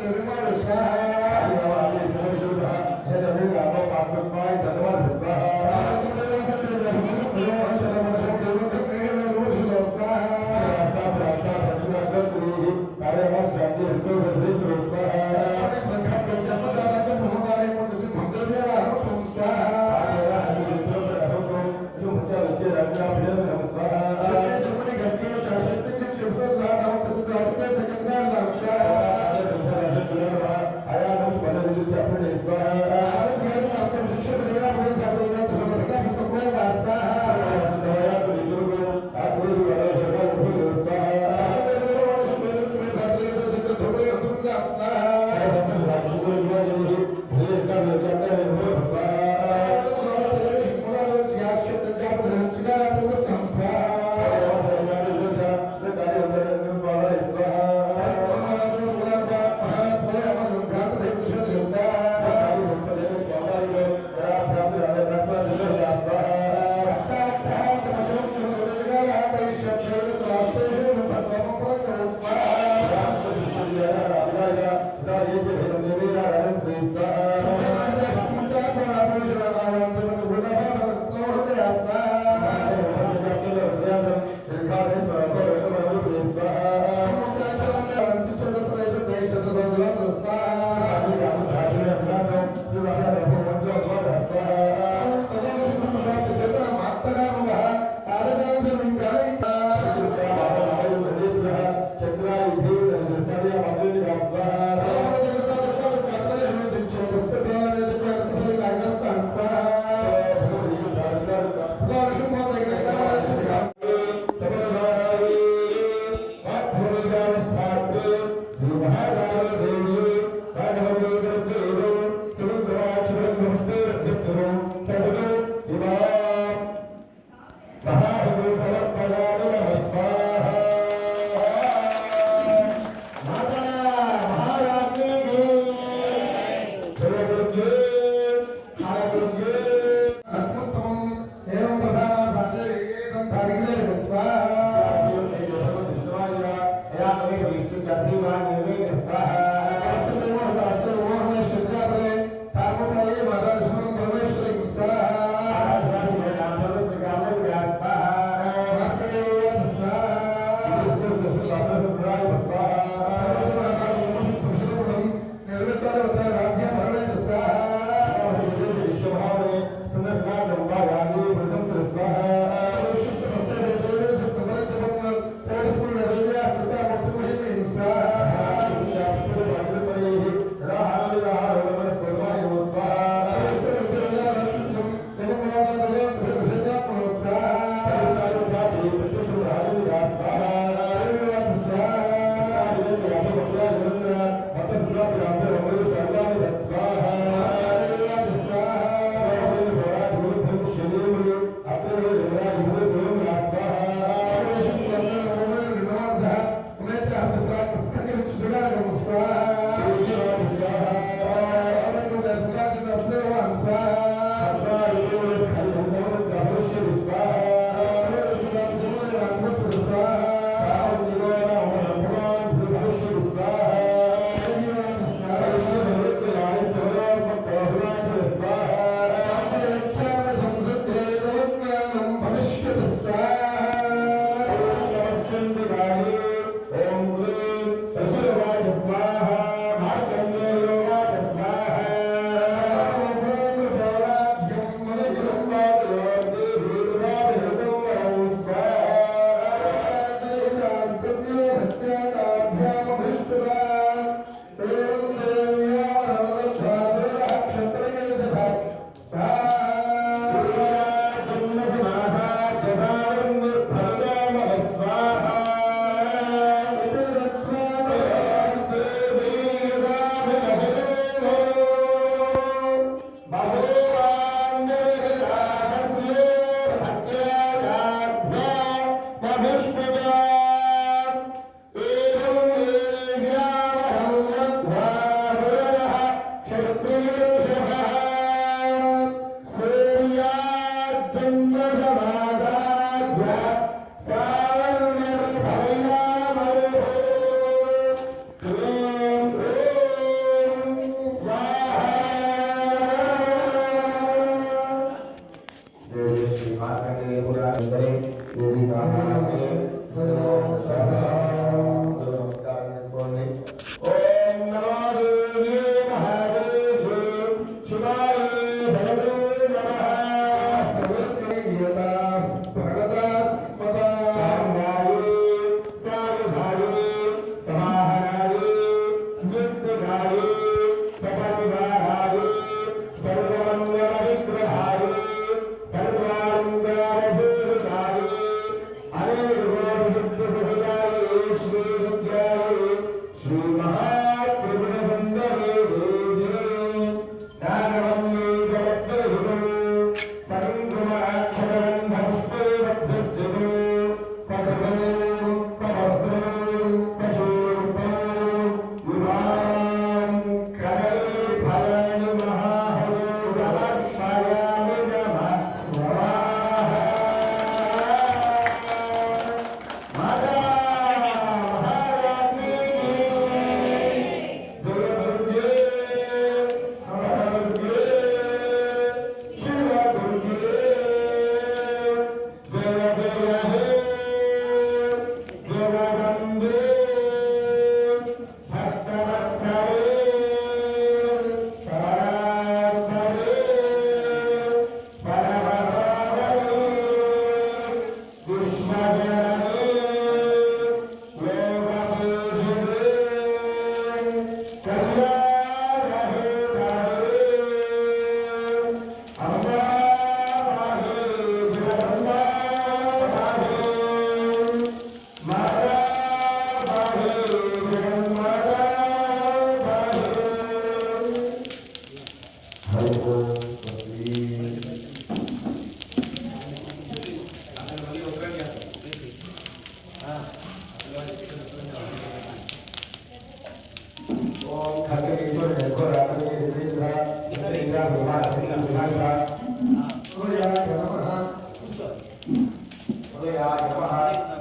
నిర్మాణ to build a business స్వాహ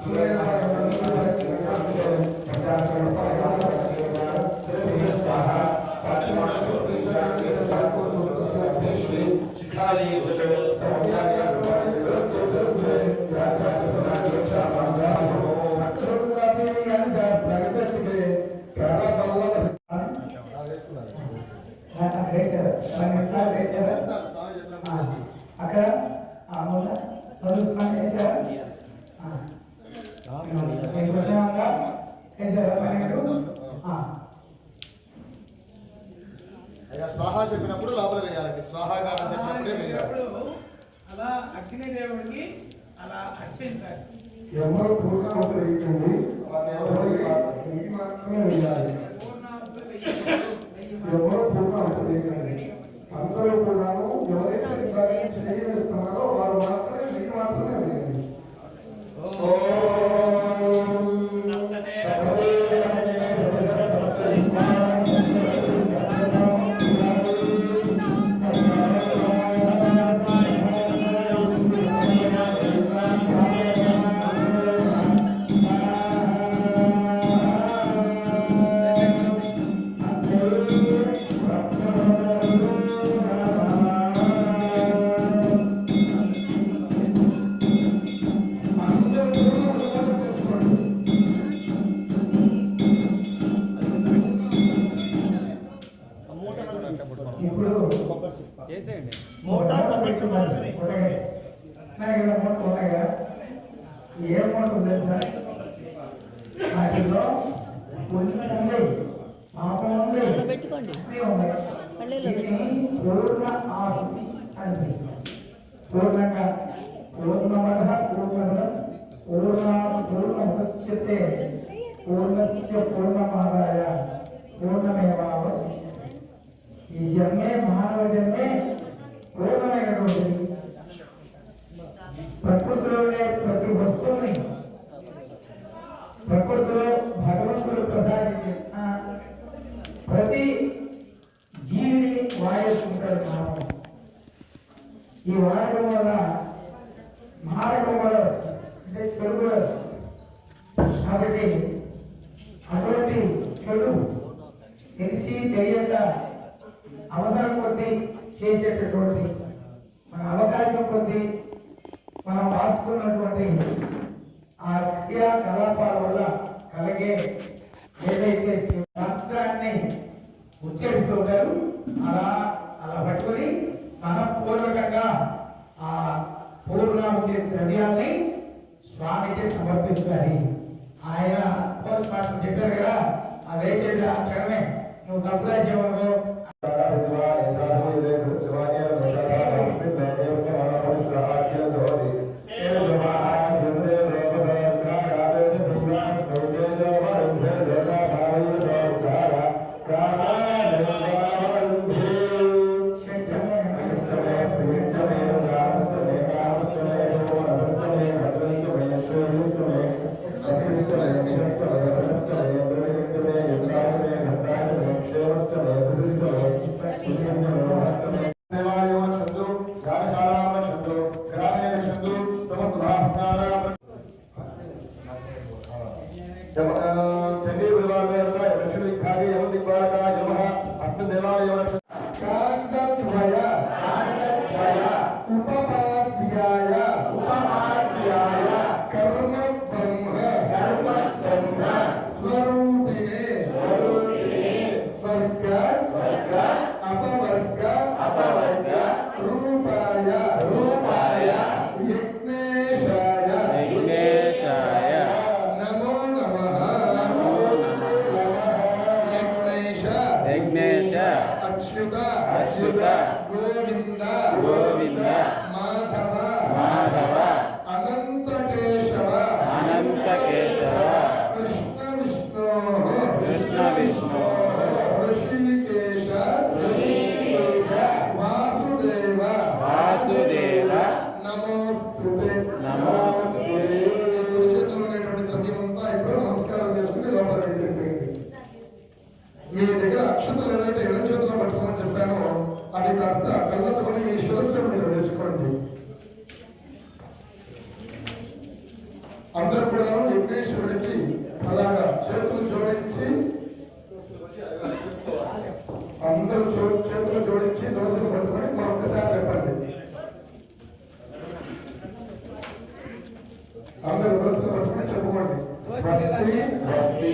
सूर्य స్వాహా చెప్పినప్పుడు లోపల వేయాలండి. స్వాహాగానం చెప్పినప్పుడే వేయాలి. అలా అగ్నిదేవుడికి అలా అర్చించాలి. ఎవరు వేయకండి. ఏ మోటార్ తెలుసా వాటిలో కొన్ని ఉన్నాయి పాపం ఉంది పెట్టుకోండి. పూర్ణ ఆహుతి అనిపిస్తుంది. పూర్ణంగా పూర్ణమద పూర్ణమద పూర్ణ పూర్ణముచ్యతే పూర్ణస్య పూర్ణమాదాయ పూర్ణమేవావశిష్యతే. ఈ జన్మే మానవ జన్మే పూర్ణమైనటువంటి ప్రకృతిలో ఉండే ప్రతి వస్తువుని ప్రకృతిలో భగవంతుడు ప్రసాదించిన ప్రతి జీవిని వాయిస్తుంటాడు మానవుడు. ఈ వాడకం వల్ల మారకం వల్ల వస్తుంది. అంటే చెడు కూడా కాబట్టి అటువంటి చెడు తెలిసి తెలియక అవసరం కొద్దీ చేసేటటువంటి మన అవకాశం కొద్దీ రాసుకున్నటువంటి ఆ క్రియాకలాపాల వల్ల కలిగే ఏదైతే శాస్త్రాన్ని ఉచ్చరిస్తూ ఉంటారు అలా అలా పట్టుకుని మనపూర్వకంగా ఆ పూర్ణ ఉండే ద్రవ్యాల్ని స్వామికి సమర్పించాలి. ఆయన పోస్ట్ మాస్టర్ చెప్పారు కదా ఆ వేసేది ఆ క్షణమే. నువ్వు డబ్బులు వేసేవాళ్ళు చండీ Christ. అందరూ చేతులు జోడించి దోశలు పట్టుకొని మా ఒక్కసారి చెప్పండి. అందరూ దోశలు పట్టుకొని చెప్పుకోండి స్వస్తి స్వస్తి